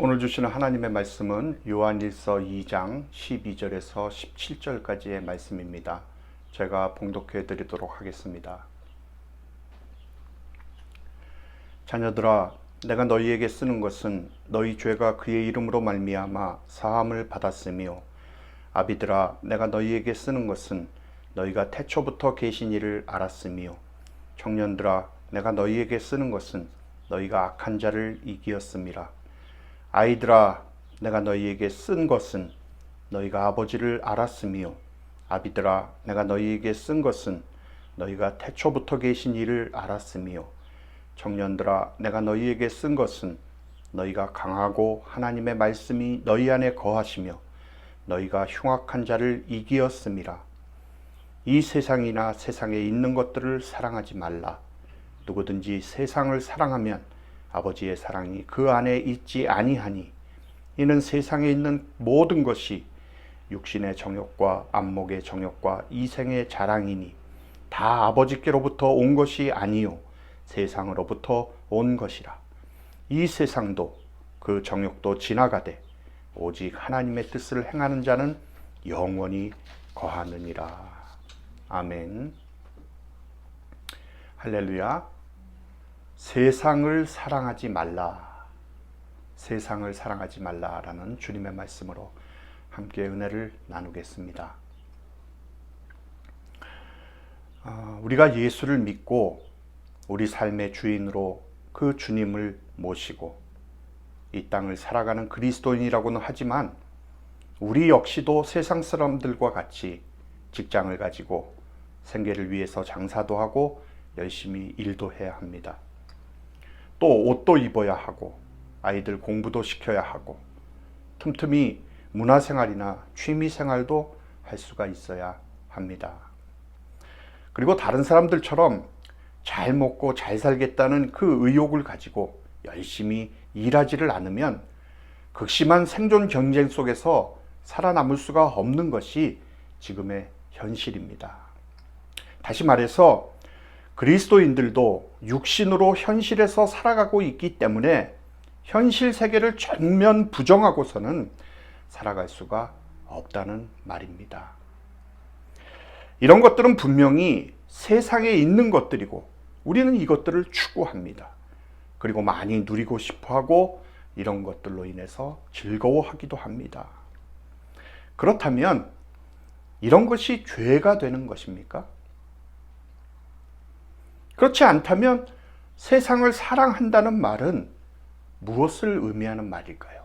오늘 주시는 하나님의 말씀은 요한일서 2장 12절에서 17절까지의 말씀입니다. 제가 봉독해 드리도록 하겠습니다. 자녀들아 내가 너희에게 쓰는 것은 너희 죄가 그의 이름으로 말미암아 사함을 받았으며 아비들아 내가 너희에게 쓰는 것은 너희가 태초부터 계신 이를 알았으며 청년들아 내가 너희에게 쓰는 것은 너희가 악한 자를 이기었음이라 아이들아 내가 너희에게 쓴 것은 너희가 아버지를 알았으며 아비들아 내가 너희에게 쓴 것은 너희가 태초부터 계신 이를 알았으며 청년들아 내가 너희에게 쓴 것은 너희가 강하고 하나님의 말씀이 너희 안에 거하시며 너희가 흉악한 자를 이기었음이라. 이 세상이나 세상에 있는 것들을 사랑하지 말라. 누구든지 세상을 사랑하면 아버지의 사랑이 그 안에 있지 아니하니 이는 세상에 있는 모든 것이 육신의 정욕과 안목의 정욕과 이생의 자랑이니 다 아버지께로부터 온 것이 아니요 세상으로부터 온 것이라. 이 세상도 그 정욕도 지나가되 오직 하나님의 뜻을 행하는 자는 영원히 거하느니라. 아멘. 할렐루야 세상을 사랑하지 말라. 세상을 사랑하지 말라라는 주님의 말씀으로 함께 은혜를 나누겠습니다. 아, 우리가 예수를 믿고 우리 삶의 주인으로 그 주님을 모시고 이 땅을 살아가는 그리스도인이라고는 하지만 우리 역시도 세상 사람들과 같이 직장을 가지고 생계를 위해서 장사도 하고 열심히 일도 해야 합니다. 또 옷도 입어야 하고 아이들 공부도 시켜야 하고 틈틈이 문화생활이나 취미생활도 할 수가 있어야 합니다. 그리고 다른 사람들처럼 잘 먹고 잘 살겠다는 그 의욕을 가지고 열심히 일하지를 않으면 극심한 생존 경쟁 속에서 살아남을 수가 없는 것이 지금의 현실입니다. 다시 말해서 그리스도인들도 육신으로 현실에서 살아가고 있기 때문에 현실 세계를 전면 부정하고서는 살아갈 수가 없다는 말입니다. 이런 것들은 분명히 세상에 있는 것들이고 우리는 이것들을 추구합니다. 그리고 많이 누리고 싶어 하고 이런 것들로 인해서 즐거워하기도 합니다. 그렇다면 이런 것이 죄가 되는 것입니까? 그렇지 않다면 세상을 사랑한다는 말은 무엇을 의미하는 말일까요?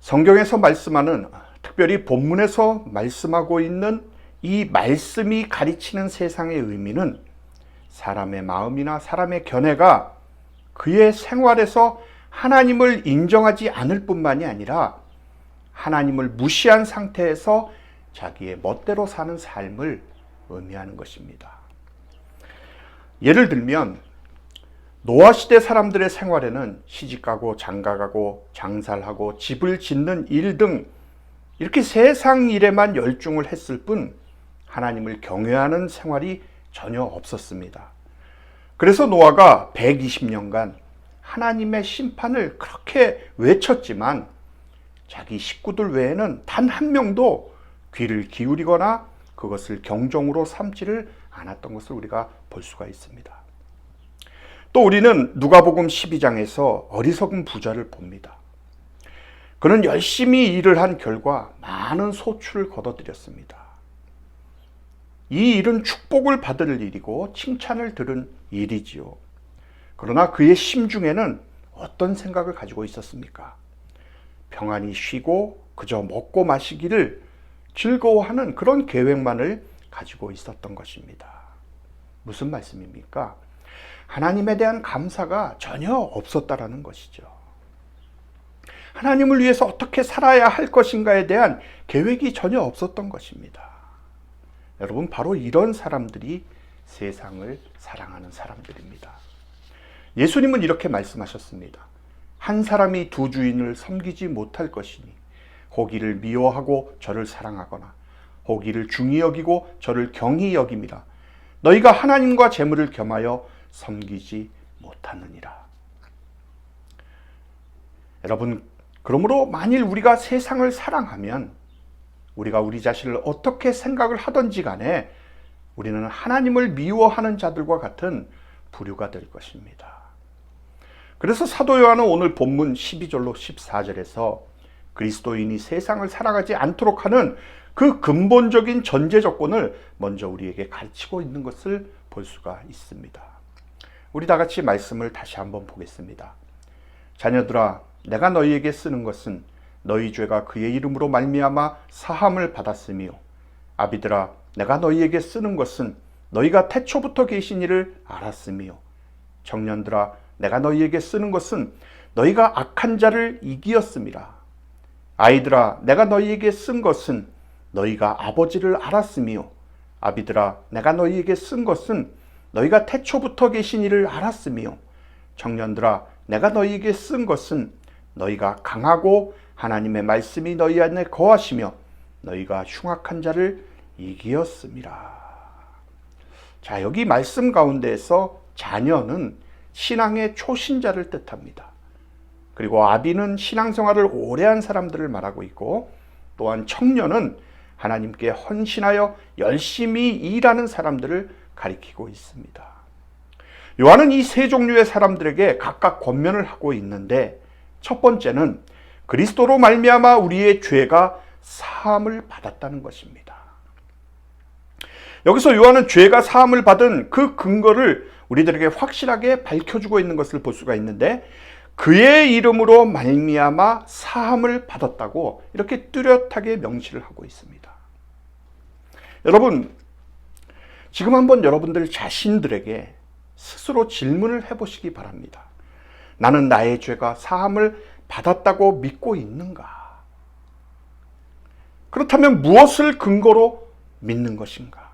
성경에서 말씀하는 특별히 본문에서 말씀하고 있는 이 말씀이 가리치는 세상의 의미는 사람의 마음이나 사람의 견해가 그의 생활에서 하나님을 인정하지 않을 뿐만이 아니라 하나님을 무시한 상태에서 자기의 멋대로 사는 삶을 의미하는 것입니다. 예를 들면 노아 시대 사람들의 생활에는 시집가고 장가가고 장사를 하고 집을 짓는 일 등 이렇게 세상 일에만 열중을 했을 뿐 하나님을 경외하는 생활이 전혀 없었습니다. 그래서 노아가 120년간 하나님의 심판을 그렇게 외쳤지만 자기 식구들 외에는 단 한 명도 귀를 기울이거나 그것을 경종으로 삼지를 않았던 것을 우리가 볼 수가 있습니다. 또 우리는 누가복음 12장에서 어리석은 부자를 봅니다. 그는 열심히 일을 한 결과 많은 소출을 거둬들였습니다. 이 일은 축복을 받을 일이고 칭찬을 들은 일이지요. 그러나 그의 심중에는 어떤 생각을 가지고 있었습니까? 평안히 쉬고 그저 먹고 마시기를 즐거워하는 그런 계획만을 가지고 있었던 것입니다. 무슨 말씀입니까? 하나님에 대한 감사가 전혀 없었다라는 것이죠. 하나님을 위해서 어떻게 살아야 할 것인가에 대한 계획이 전혀 없었던 것입니다. 여러분, 바로 이런 사람들이 세상을 사랑하는 사람들입니다. 예수님은 이렇게 말씀하셨습니다. 한 사람이 두 주인을 섬기지 못할 것이니 호기를 미워하고 저를 사랑하거나 호기를 중히 여기고 저를 경히 여김이라. 너희가 하나님과 재물을 겸하여 섬기지 못하느니라. 여러분, 그러므로 만일 우리가 세상을 사랑하면 우리가 우리 자신을 어떻게 생각을 하든지 간에 우리는 하나님을 미워하는 자들과 같은 부류가 될 것입니다. 그래서 사도 요한은 오늘 본문 12절로 14절에서 그리스도인이 세상을 살아가지 않도록 하는 그 근본적인 전제 조건을 먼저 우리에게 가르치고 있는 것을 볼 수가 있습니다. 우리 다 같이 말씀을 다시 한번 보겠습니다. 자녀들아, 내가 너희에게 쓰는 것은 너희 죄가 그의 이름으로 말미암아 사함을 받았으며 아비들아, 내가 너희에게 쓰는 것은 너희가 태초부터 계신 이를 알았으며 청년들아, 내가 너희에게 쓰는 것은 너희가 악한 자를 이기었음이라. 아이들아, 내가 너희에게 쓴 것은 너희가 아버지를 알았으며 아비들아, 내가 너희에게 쓴 것은 너희가 태초부터 계신 이를 알았으며 청년들아, 내가 너희에게 쓴 것은 너희가 강하고 하나님의 말씀이 너희 안에 거하시며 너희가 흉악한 자를 이기었음이라. 자, 여기 말씀 가운데에서 자녀는 신앙의 초신자를 뜻합니다. 그리고 아비는 신앙생활을 오래 한 사람들을 말하고 있고 또한 청년은 하나님께 헌신하여 열심히 일하는 사람들을 가리키고 있습니다. 요한은 이 세 종류의 사람들에게 각각 권면을 하고 있는데 첫 번째는 그리스도로 말미암아 우리의 죄가 사함을 받았다는 것입니다. 여기서 요한은 죄가 사함을 받은 그 근거를 우리들에게 확실하게 밝혀주고 있는 것을 볼 수가 있는데 그의 이름으로 말미암아 사함을 받았다고 이렇게 뚜렷하게 명시를 하고 있습니다. 여러분 지금 한번 여러분들 자신들에게 스스로 질문을 해보시기 바랍니다. 나는 나의 죄가 사함을 받았다고 믿고 있는가? 그렇다면 무엇을 근거로 믿는 것인가?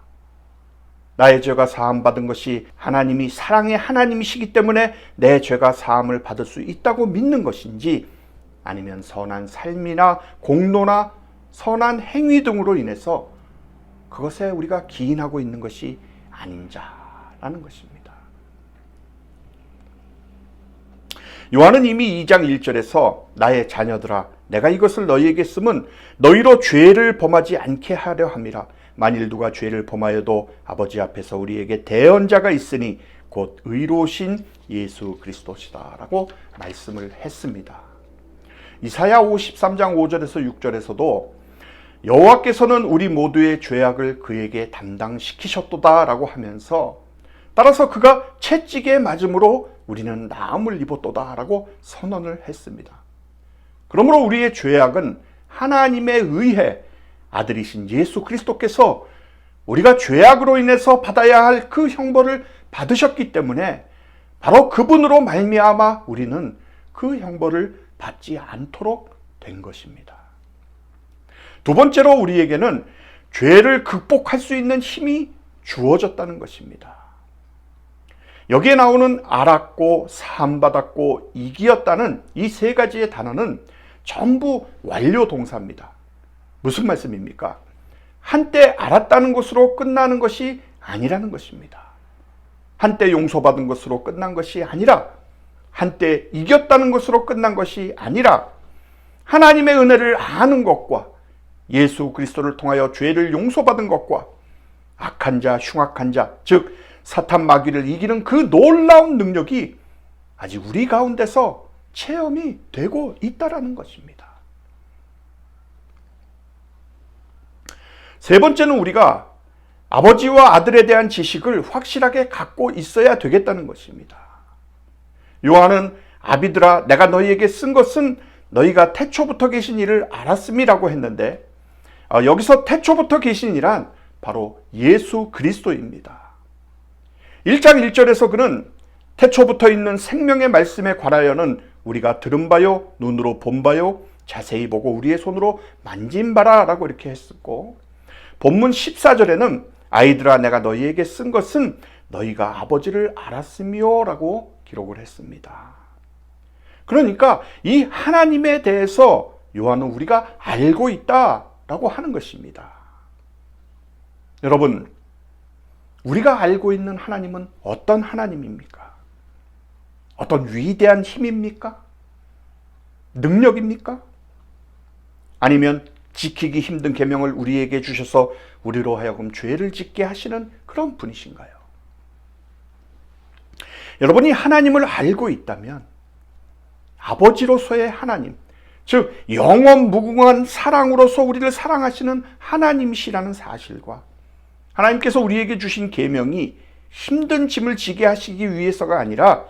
나의 죄가 사함받은 것이 하나님이 사랑의 하나님이시기 때문에 내 죄가 사함을 받을 수 있다고 믿는 것인지 아니면 선한 삶이나 공로나 선한 행위 등으로 인해서 그것에 우리가 기인하고 있는 것이 아닌자라는 것입니다. 요한은 이미 2장 1절에서 나의 자녀들아 내가 이것을 너희에게 쓰면 너희로 죄를 범하지 않게 하려 함이라 만일 누가 죄를 범하여도 아버지 앞에서 우리에게 대언자가 있으니 곧 의로우신 예수 그리스도시다라고 말씀을 했습니다. 이사야 53장 5절에서 6절에서도 여호와께서는 우리 모두의 죄악을 그에게 담당시키셨도다라고 하면서 따라서 그가 채찍에 맞음으로 우리는 나음을 입었도다라고 선언을 했습니다. 그러므로 우리의 죄악은 하나님에 의해 아들이신 예수 그리스도께서 우리가 죄악으로 인해서 받아야 할 그 형벌을 받으셨기 때문에 바로 그분으로 말미암아 우리는 그 형벌을 받지 않도록 된 것입니다. 두 번째로 우리에게는 죄를 극복할 수 있는 힘이 주어졌다는 것입니다. 여기에 나오는 알았고 사함받았고 이기었다는 이 세 가지의 단어는 전부 완료 동사입니다. 무슨 말씀입니까? 한때 알았다는 것으로 끝나는 것이 아니라는 것입니다. 한때 용서받은 것으로 끝난 것이 아니라 한때 이겼다는 것으로 끝난 것이 아니라 하나님의 은혜를 아는 것과 예수 그리스도를 통하여 죄를 용서받은 것과 악한 자, 흉악한 자, 즉 사탄 마귀를 이기는 그 놀라운 능력이 아직 우리 가운데서 체험이 되고 있다라는 것입니다. 세 번째는 우리가 아버지와 아들에 대한 지식을 확실하게 갖고 있어야 되겠다는 것입니다. 요한은 아비들아 내가 너희에게 쓴 것은 너희가 태초부터 계신 이를 알았음이라고 했는데 어, 여기서 태초부터 계신 이란 바로 예수 그리스도입니다. 1장 1절에서 그는 태초부터 있는 생명의 말씀에 관하여는 우리가 들은 바요, 눈으로 본 바요, 자세히 보고 우리의 손으로 만진 바라 라고 이렇게 했었고, 본문 14절에는 아이들아 내가 너희에게 쓴 것은 너희가 아버지를 알았으며 라고 기록을 했습니다. 그러니까 이 하나님에 대해서 요한은 우리가 알고 있다 라고 하는 것입니다. 여러분, 우리가 알고 있는 하나님은 어떤 하나님입니까? 어떤 위대한 힘입니까? 능력입니까? 아니면 지키기 힘든 계명을 우리에게 주셔서 우리로 하여금 죄를 짓게 하시는 그런 분이신가요? 여러분이 하나님을 알고 있다면 아버지로서의 하나님, 즉 영원 무궁한 사랑으로서 우리를 사랑하시는 하나님이시라는 사실과 하나님께서 우리에게 주신 계명이 힘든 짐을 지게 하시기 위해서가 아니라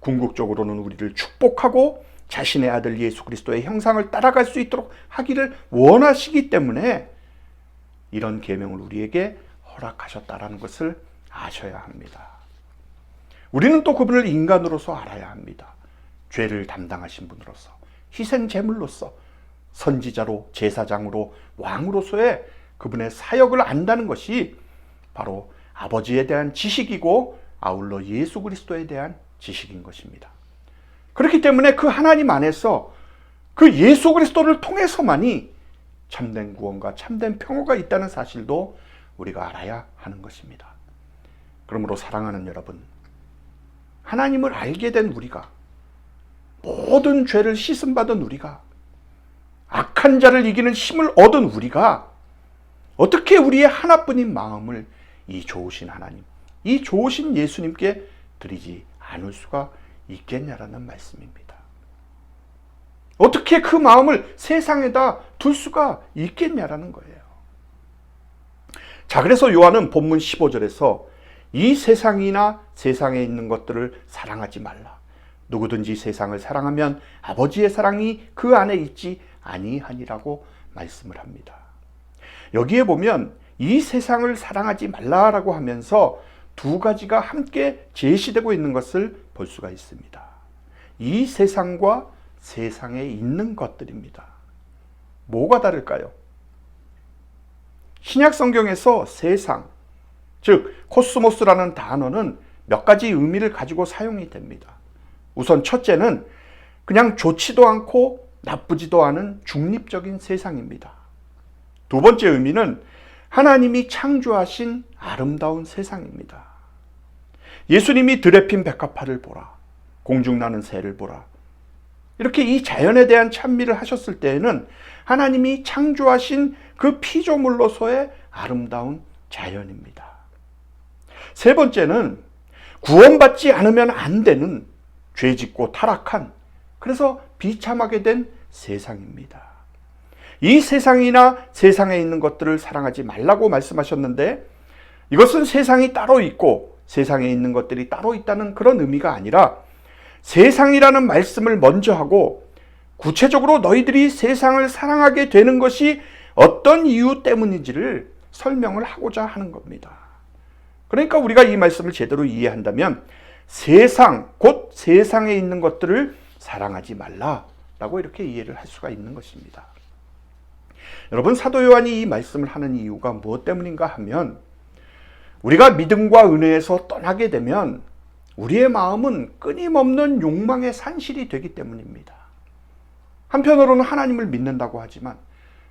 궁극적으로는 우리를 축복하고 자신의 아들 예수 그리스도의 형상을 따라갈 수 있도록 하기를 원하시기 때문에 이런 계명을 우리에게 허락하셨다라는 것을 아셔야 합니다. 우리는 또 그분을 인간으로서 알아야 합니다. 죄를 담당하신 분으로서 희생 제물로서 선지자로 제사장으로 왕으로서의 그분의 사역을 안다는 것이 바로 아버지에 대한 지식이고 아울러 예수 그리스도에 대한 지식인 것입니다. 그렇기 때문에 그 하나님 안에서 그 예수 그리스도를 통해서만이 참된 구원과 참된 평화가 있다는 사실도 우리가 알아야 하는 것입니다. 그러므로 사랑하는 여러분, 하나님을 알게 된 우리가 모든 죄를 씻음 받은 우리가 악한 자를 이기는 힘을 얻은 우리가 어떻게 우리의 하나뿐인 마음을 이 좋으신 하나님, 이 좋으신 예수님께 드리지 않을 수가 있 겠냐라는 말씀입니다. 어떻게 그 마음을 세상에다 둘 수가 있겠냐라는 거예요. 자, 그래서 요한은 본문 15절에서 이 세상이나 세상에 있는 것들을 사랑하지 말라. 누구든지 세상을 사랑하면 아버지의 사랑이 그 안에 있지 아니하니라고 말씀을 합니다. 여기에 보면 이 세상을 사랑하지 말라라고 하면서 두 가지가 함께 제시되고 있는 것을 볼 수가 있습니다. 이 세상과 세상에 있는 것들입니다. 뭐가 다를까요? 신약 성경에서 세상, 즉 코스모스라는 단어는 몇 가지 의미를 가지고 사용이 됩니다. 우선 첫째는 그냥 좋지도 않고 나쁘지도 않은 중립적인 세상입니다. 두 번째 의미는 하나님이 창조하신 아름다운 세상입니다. 예수님이 들에 핀 백합화를 보라. 공중 나는 새를 보라. 이렇게 이 자연에 대한 찬미를 하셨을 때에는 하나님이 창조하신 그 피조물로서의 아름다운 자연입니다. 세 번째는 구원받지 않으면 안 되는 죄 짓고 타락한 그래서 비참하게 된 세상입니다. 이 세상이나 세상에 있는 것들을 사랑하지 말라고 말씀하셨는데 이것은 세상이 따로 있고 세상에 있는 것들이 따로 있다는 그런 의미가 아니라 세상이라는 말씀을 먼저 하고 구체적으로 너희들이 세상을 사랑하게 되는 것이 어떤 이유 때문인지를 설명을 하고자 하는 겁니다. 그러니까 우리가 이 말씀을 제대로 이해한다면 세상, 곧 세상에 있는 것들을 사랑하지 말라라고 이렇게 이해를 할 수가 있는 것입니다. 여러분 사도 요한이 이 말씀을 하는 이유가 무엇 때문인가 하면 우리가 믿음과 은혜에서 떠나게 되면 우리의 마음은 끊임없는 욕망의 산실이 되기 때문입니다. 한편으로는 하나님을 믿는다고 하지만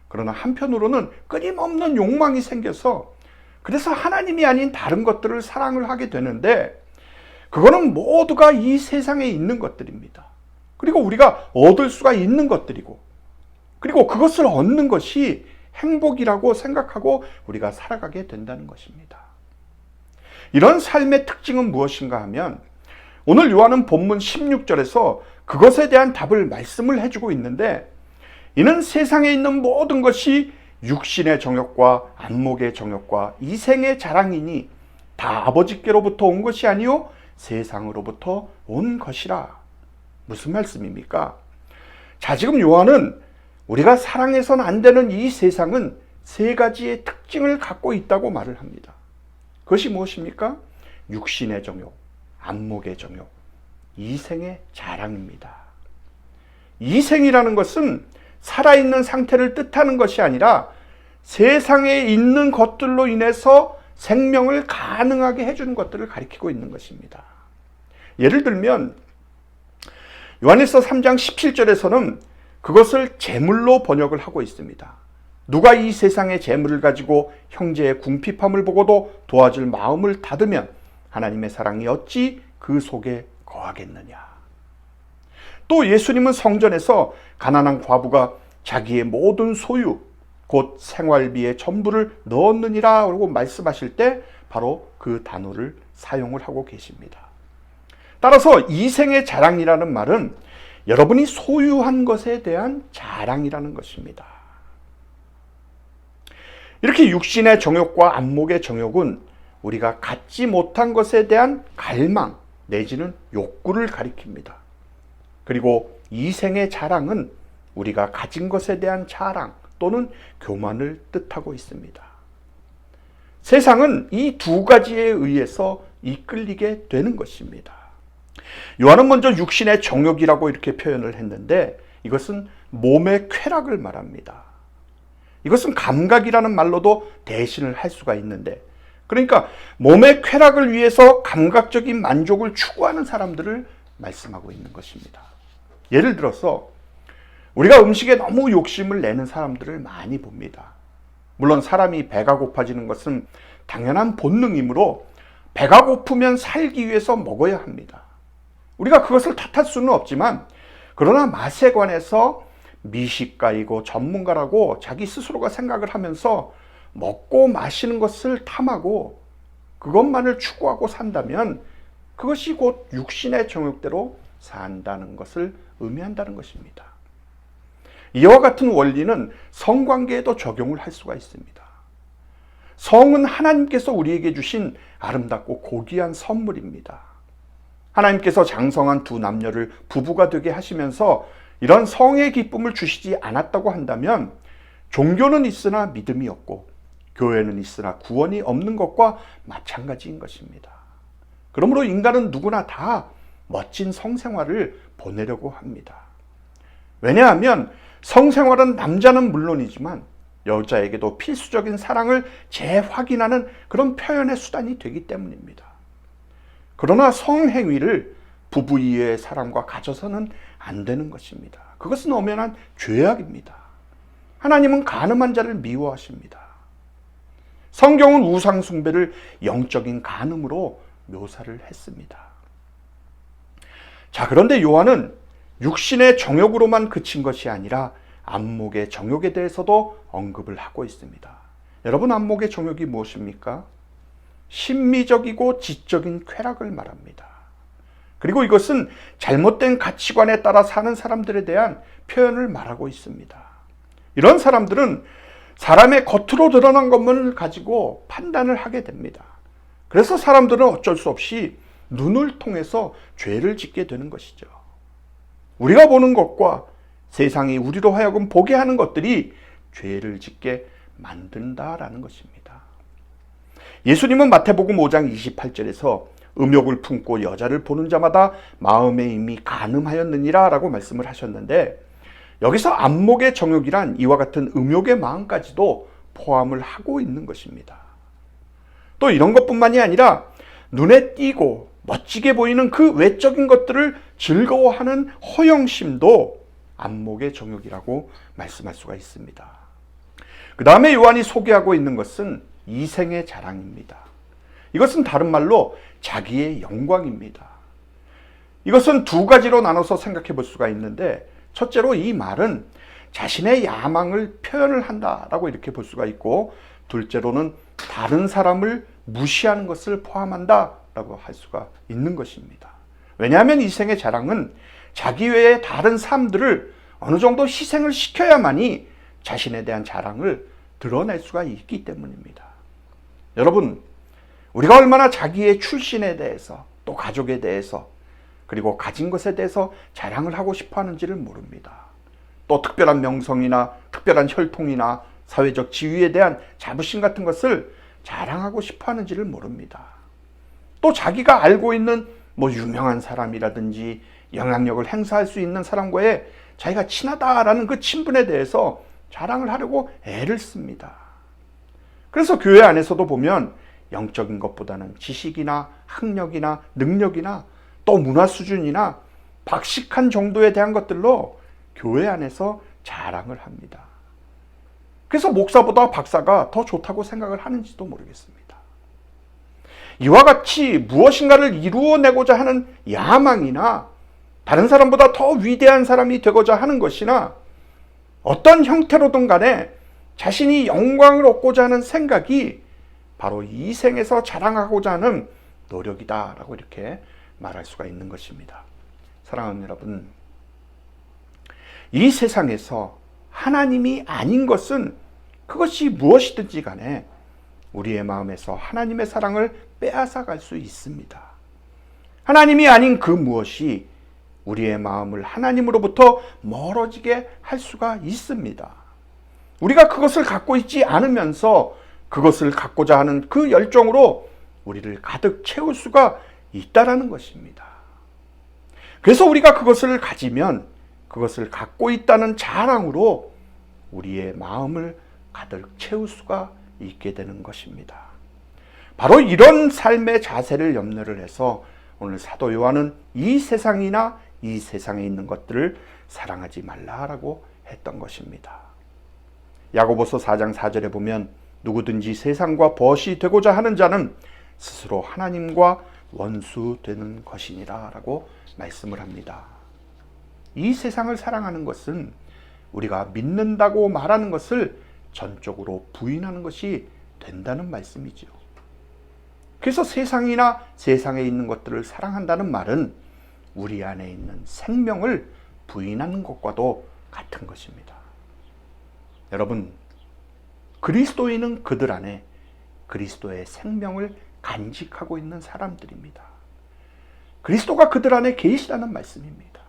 그러나 한편으로는 끊임없는 욕망이 생겨서 그래서 하나님이 아닌 다른 것들을 사랑을 하게 되는데 그거는 모두가 이 세상에 있는 것들입니다. 그리고 우리가 얻을 수가 있는 것들이고 그리고 그것을 얻는 것이 행복이라고 생각하고 우리가 살아가게 된다는 것입니다. 이런 삶의 특징은 무엇인가 하면 오늘 요한은 본문 16절에서 그것에 대한 답을 말씀을 해주고 있는데 이는 세상에 있는 모든 것이 육신의 정욕과 안목의 정욕과 이생의 자랑이니 다 아버지께로부터 온 것이 아니요 세상으로부터 온 것이라. 무슨 말씀입니까? 자, 지금 요한은 우리가 사랑해서는 안 되는 이 세상은 세 가지의 특징을 갖고 있다고 말을 합니다. 그것이 무엇입니까? 육신의 정욕, 안목의 정욕, 이생의 자랑입니다. 이생이라는 것은 살아있는 상태를 뜻하는 것이 아니라 세상에 있는 것들로 인해서 생명을 가능하게 해주는 것들을 가리키고 있는 것입니다. 예를 들면 요한일서 3장 17절에서는 그것을 재물로 번역을 하고 있습니다. 누가 이 세상의 재물을 가지고 형제의 궁핍함을 보고도 도와줄 마음을 닫으면 하나님의 사랑이 어찌 그 속에 거하겠느냐. 또 예수님은 성전에서 가난한 과부가 자기의 모든 소유, 곧 생활비의 전부를 넣었느니라고 말씀하실 때 바로 그 단어를 사용을 하고 계십니다. 따라서 이생의 자랑이라는 말은 여러분이 소유한 것에 대한 자랑이라는 것입니다. 이렇게 육신의 정욕과 안목의 정욕은 우리가 갖지 못한 것에 대한 갈망 내지는 욕구를 가리킵니다. 그리고 이생의 자랑은 우리가 가진 것에 대한 자랑 또는 교만을 뜻하고 있습니다. 세상은 이 두 가지에 의해서 이끌리게 되는 것입니다. 요한은 먼저 육신의 정욕이라고 이렇게 표현을 했는데 이것은 몸의 쾌락을 말합니다. 이것은 감각이라는 말로도 대신을 할 수가 있는데 그러니까 몸의 쾌락을 위해서 감각적인 만족을 추구하는 사람들을 말씀하고 있는 것입니다. 예를 들어서 우리가 음식에 너무 욕심을 내는 사람들을 많이 봅니다. 물론 사람이 배가 고파지는 것은 당연한 본능이므로 배가 고프면 살기 위해서 먹어야 합니다. 우리가 그것을 탓할 수는 없지만 그러나 맛에 관해서 미식가이고 전문가라고 자기 스스로가 생각을 하면서 먹고 마시는 것을 탐하고 그것만을 추구하고 산다면 그것이 곧 육신의 정욕대로 산다는 것을 의미한다는 것입니다. 이와 같은 원리는 성관계에도 적용을 할 수가 있습니다. 성은 하나님께서 우리에게 주신 아름답고 고귀한 선물입니다. 하나님께서 장성한 두 남녀를 부부가 되게 하시면서 이런 성의 기쁨을 주시지 않았다고 한다면 종교는 있으나 믿음이 없고 교회는 있으나 구원이 없는 것과 마찬가지인 것입니다. 그러므로 인간은 누구나 다 멋진 성생활을 보내려고 합니다. 왜냐하면 성생활은 남자는 물론이지만 여자에게도 필수적인 사랑을 재확인하는 그런 표현의 수단이 되기 때문입니다. 그러나 성행위를 부부 이외의 사람과 가져서는 안 되는 것입니다. 그것은 엄연한 죄악입니다. 하나님은 가늠한 자를 미워하십니다. 성경은 우상숭배를 영적인 간음으로 묘사를 했습니다. 자, 그런데 요한은 육신의 정욕으로만 그친 것이 아니라 안목의 정욕에 대해서도 언급을 하고 있습니다. 여러분, 안목의 정욕이 무엇입니까? 심미적이고 지적인 쾌락을 말합니다. 그리고 이것은 잘못된 가치관에 따라 사는 사람들에 대한 표현을 말하고 있습니다. 이런 사람들은 사람의 겉으로 드러난 것만을 가지고 판단을 하게 됩니다. 그래서 사람들은 어쩔 수 없이 눈을 통해서 죄를 짓게 되는 것이죠. 우리가 보는 것과 세상이 우리로 하여금 보게 하는 것들이 죄를 짓게 만든다라는 것입니다. 예수님은 마태복음 5장 28절에서 음욕을 품고 여자를 보는 자마다 마음에 이미 간음하였느니라 라고 말씀을 하셨는데 여기서 안목의 정욕이란 이와 같은 음욕의 마음까지도 포함을 하고 있는 것입니다. 또 이런 것뿐만이 아니라 눈에 띄고 멋지게 보이는 그 외적인 것들을 즐거워하는 허영심도 안목의 정욕이라고 말씀할 수가 있습니다. 그 다음에 요한이 소개하고 있는 것은 이생의 자랑입니다. 이것은 다른 말로 자기의 영광입니다. 이것은 두 가지로 나눠서 생각해 볼 수가 있는데 첫째로 이 말은 자신의 야망을 표현을 한다라고 이렇게 볼 수가 있고 둘째로는 다른 사람을 무시하는 것을 포함한다라고 할 수가 있는 것입니다. 왜냐하면 이 생의 자랑은 자기 외에 다른 사람들을 어느 정도 희생을 시켜야만이 자신에 대한 자랑을 드러낼 수가 있기 때문입니다. 여러분, 우리가 얼마나 자기의 출신에 대해서 또 가족에 대해서 그리고 가진 것에 대해서 자랑을 하고 싶어 하는지를 모릅니다. 또 특별한 명성이나 특별한 혈통이나 사회적 지위에 대한 자부심 같은 것을 자랑하고 싶어 하는지를 모릅니다. 또 자기가 알고 있는 뭐 유명한 사람이라든지 영향력을 행사할 수 있는 사람과의 자기가 친하다라는 그 친분에 대해서 자랑을 하려고 애를 씁니다. 그래서 교회 안에서도 보면 영적인 것보다는 지식이나 학력이나 능력이나 또 문화 수준이나 박식한 정도에 대한 것들로 교회 안에서 자랑을 합니다. 그래서 목사보다 박사가 더 좋다고 생각을 하는지도 모르겠습니다. 이와 같이 무엇인가를 이루어내고자 하는 야망이나 다른 사람보다 더 위대한 사람이 되고자 하는 것이나 어떤 형태로든 간에 자신이 영광을 얻고자 하는 생각이 바로 이 생에서 자랑하고자 하는 노력이다라고 이렇게 말할 수가 있는 것입니다. 사랑하는 여러분, 이 세상에서 하나님이 아닌 것은 그것이 무엇이든지 간에 우리의 마음에서 하나님의 사랑을 빼앗아 갈 수 있습니다. 하나님이 아닌 그 무엇이 우리의 마음을 하나님으로부터 멀어지게 할 수가 있습니다. 우리가 그것을 갖고 있지 않으면서 그것을 갖고자 하는 그 열정으로 우리를 가득 채울 수가 있다라는 것입니다. 그래서 우리가 그것을 가지면 그것을 갖고 있다는 자랑으로 우리의 마음을 가득 채울 수가 있게 되는 것입니다. 바로 이런 삶의 자세를 염려를 해서 오늘 사도 요한은 이 세상이나 이 세상에 있는 것들을 사랑하지 말라라고 했던 것입니다. 야고보서 4장 4절에 보면 누구든지 세상과 벗이 되고자 하는 자는 스스로 하나님과 원수 되는 것이니라 라고 말씀을 합니다. 이 세상을 사랑하는 것은 우리가 믿는다고 말하는 것을 전적으로 부인하는 것이 된다는 말씀이죠. 그래서 세상이나 세상에 있는 것들을 사랑한다는 말은 우리 안에 있는 생명을 부인하는 것과도 같은 것입니다. 여러분, 그리스도인은 그들 안에 그리스도의 생명을 간직하고 있는 사람들입니다. 그리스도가 그들 안에 계시다는 말씀입니다.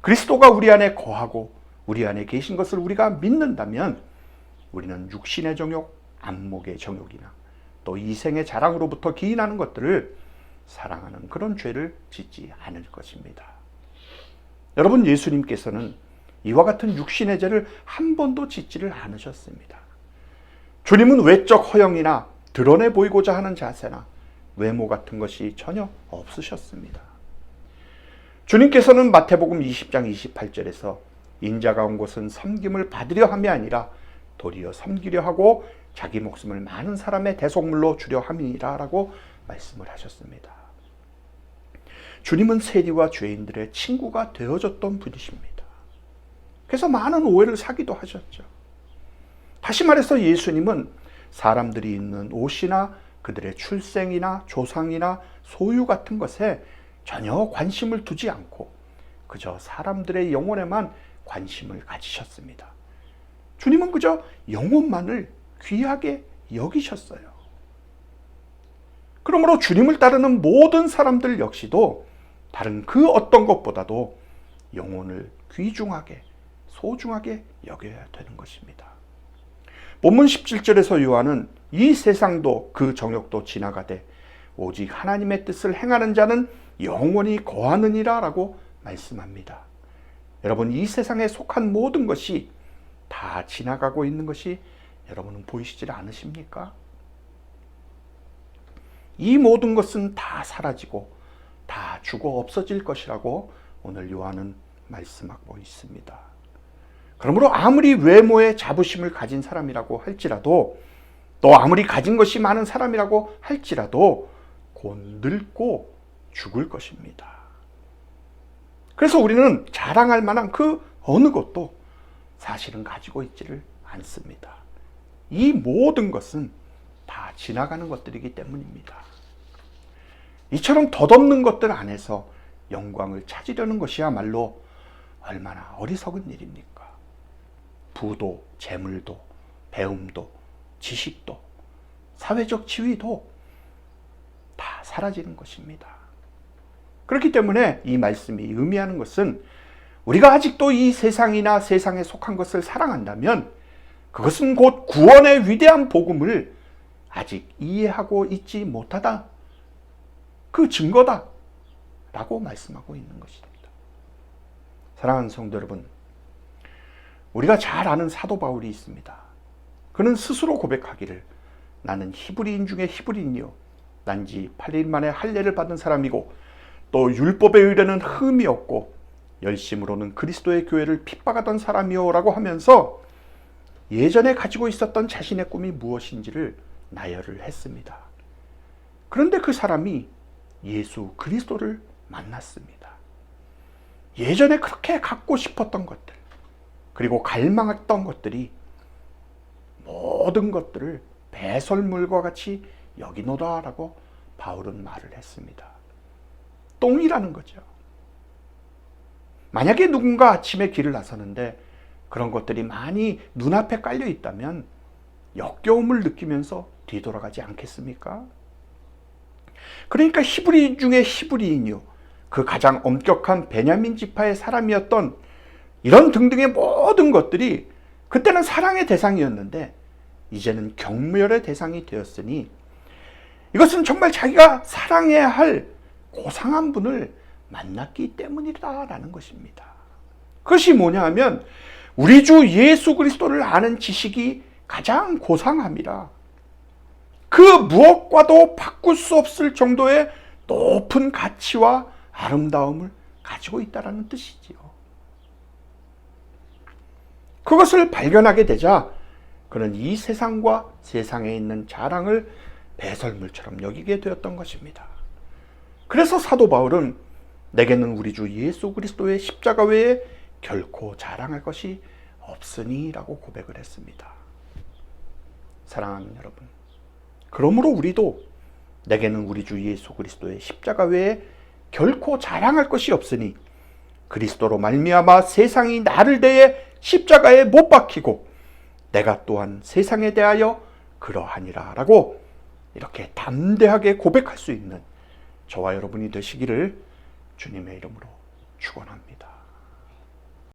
그리스도가 우리 안에 거하고 우리 안에 계신 것을 우리가 믿는다면 우리는 육신의 정욕, 안목의 정욕이나 또 이생의 자랑으로부터 기인하는 것들을 사랑하는 그런 죄를 짓지 않을 것입니다. 여러분 예수님께서는 이와 같은 육신의 죄를 한 번도 짓지를 않으셨습니다. 주님은 외적 허영이나 드러내 보이고자 하는 자세나 외모 같은 것이 전혀 없으셨습니다. 주님께서는 마태복음 20장 28절에서 인자가 온 곳은 섬김을 받으려 함이 아니라 도리어 섬기려 하고 자기 목숨을 많은 사람의 대속물로 주려 함이니라라고 말씀을 하셨습니다. 주님은 세리와 죄인들의 친구가 되어줬던 분이십니다. 그래서 많은 오해를 사기도 하셨죠. 다시 말해서 예수님은 사람들이 있는 옷이나 그들의 출생이나 조상이나 소유 같은 것에 전혀 관심을 두지 않고 그저 사람들의 영혼에만 관심을 가지셨습니다. 주님은 그저 영혼만을 귀하게 여기셨어요. 그러므로 주님을 따르는 모든 사람들 역시도 다른 그 어떤 것보다도 영혼을 귀중하게, 소중하게 여겨야 되는 것입니다. 본문 17절에서 요한은 이 세상도 그 정욕도 지나가되 오직 하나님의 뜻을 행하는 자는 영원히 거하느니라 라고 말씀합니다. 여러분, 이 세상에 속한 모든 것이 다 지나가고 있는 것이 여러분은 보이시질 않으십니까? 이 모든 것은 다 사라지고 다 죽어 없어질 것이라고 오늘 요한은 말씀하고 있습니다. 그러므로 아무리 외모의 자부심을 가진 사람이라고 할지라도 또 아무리 가진 것이 많은 사람이라고 할지라도 곧 늙고 죽을 것입니다. 그래서 우리는 자랑할 만한 그 어느 것도 사실은 가지고 있지를 않습니다. 이 모든 것은 다 지나가는 것들이기 때문입니다. 이처럼 덧없는 것들 안에서 영광을 찾으려는 것이야말로 얼마나 어리석은 일입니까? 부도, 재물도, 배움도, 지식도, 사회적 지위도 다 사라지는 것입니다. 그렇기 때문에 이 말씀이 의미하는 것은 우리가 아직도 이 세상이나 세상에 속한 것을 사랑한다면 그것은 곧 구원의 위대한 복음을 아직 이해하고 있지 못하다. 그 증거다. 라고 말씀하고 있는 것입니다. 사랑하는 성도 여러분, 우리가 잘 아는 사도 바울이 있습니다. 그는 스스로 고백하기를 나는 히브리인 중에 히브리인이요. 난지 8일 만에 할례를 받은 사람이고 또 율법의 의뢰는 흠이 없고 열심으로는 그리스도의 교회를 핍박하던 사람이요라고 하면서 예전에 가지고 있었던 자신의 꿈이 무엇인지를 나열을 했습니다. 그런데 그 사람이 예수 그리스도를 만났습니다. 예전에 그렇게 갖고 싶었던 것들, 그리고 갈망했던 것들이 모든 것들을 배설물과 같이 여기노라라고 바울은 말을 했습니다. 똥이라는 거죠. 만약에 누군가 아침에 길을 나서는데 그런 것들이 많이 눈앞에 깔려 있다면 역겨움을 느끼면서 뒤돌아가지 않겠습니까? 그러니까 히브리 중에 히브리인이요. 그 가장 엄격한 베냐민 지파의 사람이었던 이런 등등의 모든 것들이 그때는 사랑의 대상이었는데 이제는 경멸의 대상이 되었으니 이것은 정말 자기가 사랑해야 할 고상한 분을 만났기 때문이다라는 것입니다. 그것이 뭐냐 하면 우리 주 예수 그리스도를 아는 지식이 가장 고상함이라. 그 무엇과도 바꿀 수 없을 정도의 높은 가치와 아름다움을 가지고 있다라는 뜻이지요. 그것을 발견하게 되자 그는 이 세상과 세상에 있는 자랑을 배설물처럼 여기게 되었던 것입니다. 그래서 사도 바울은 내게는 우리 주 예수 그리스도의 십자가 외에 결코 자랑할 것이 없으니라고 고백을 했습니다. 사랑하는 여러분. 그러므로 우리도 내게는 우리 주 예수 그리스도의 십자가 외에 결코 자랑할 것이 없으니 그리스도로 말미암아 세상이 나를 대해 십자가에 못 박히고 내가 또한 세상에 대하여 그러하니라라고 이렇게 담대하게 고백할 수 있는 저와 여러분이 되시기를 주님의 이름으로 축원합니다.